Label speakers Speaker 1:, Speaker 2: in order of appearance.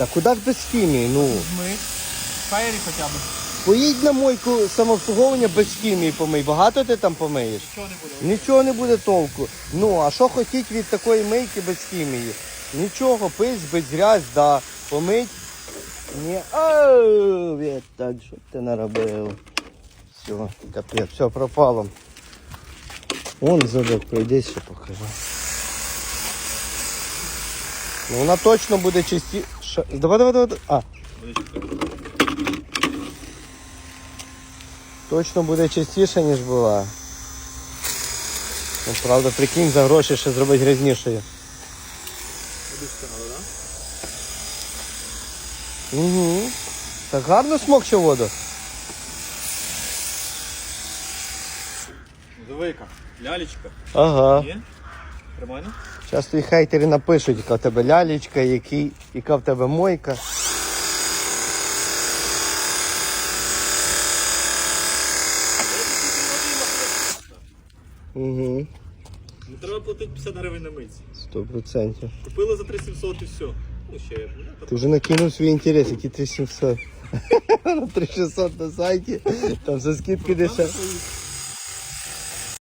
Speaker 1: Та куди ж без хімії? Ну,
Speaker 2: Ми. Фаєрі хоча б.
Speaker 1: поїдь на мойку самообслуговування без хімії помий. Багато ти там помиєш?
Speaker 2: Що не буде?
Speaker 1: Нічого не буде толку. Ну, а що хотіть від такої мийки без хімії? Нічого, пись без грязь, да. Помить. Ні. Ау, Віталь, що ти наробив? Все, капець, все пропало. Вон задок, пройди ще покажи. Ну, вона точно буде чисті. Ша- Давай, давай, давай. А. Точно буде чистіше, ніж була. Ну, правда, прикинь, за гроші ще зробити грязнішою. Угу. Так гарно смокче воду.
Speaker 2: Дивика. Лялечка.
Speaker 1: Ага.
Speaker 2: Є? Нормально?
Speaker 1: Часто і хейтери напишуть, яка в тебе лялечка, який, яка в тебе мойка. Угу.
Speaker 2: Не треба платити 50 гривень на митці.
Speaker 1: Сто процентів.
Speaker 2: Купили за 3700 і все. Ну ще. Ну,
Speaker 1: Ти вже накинув свій інтерес, які 3700. 3600 на сайті, там за скидки дешевше.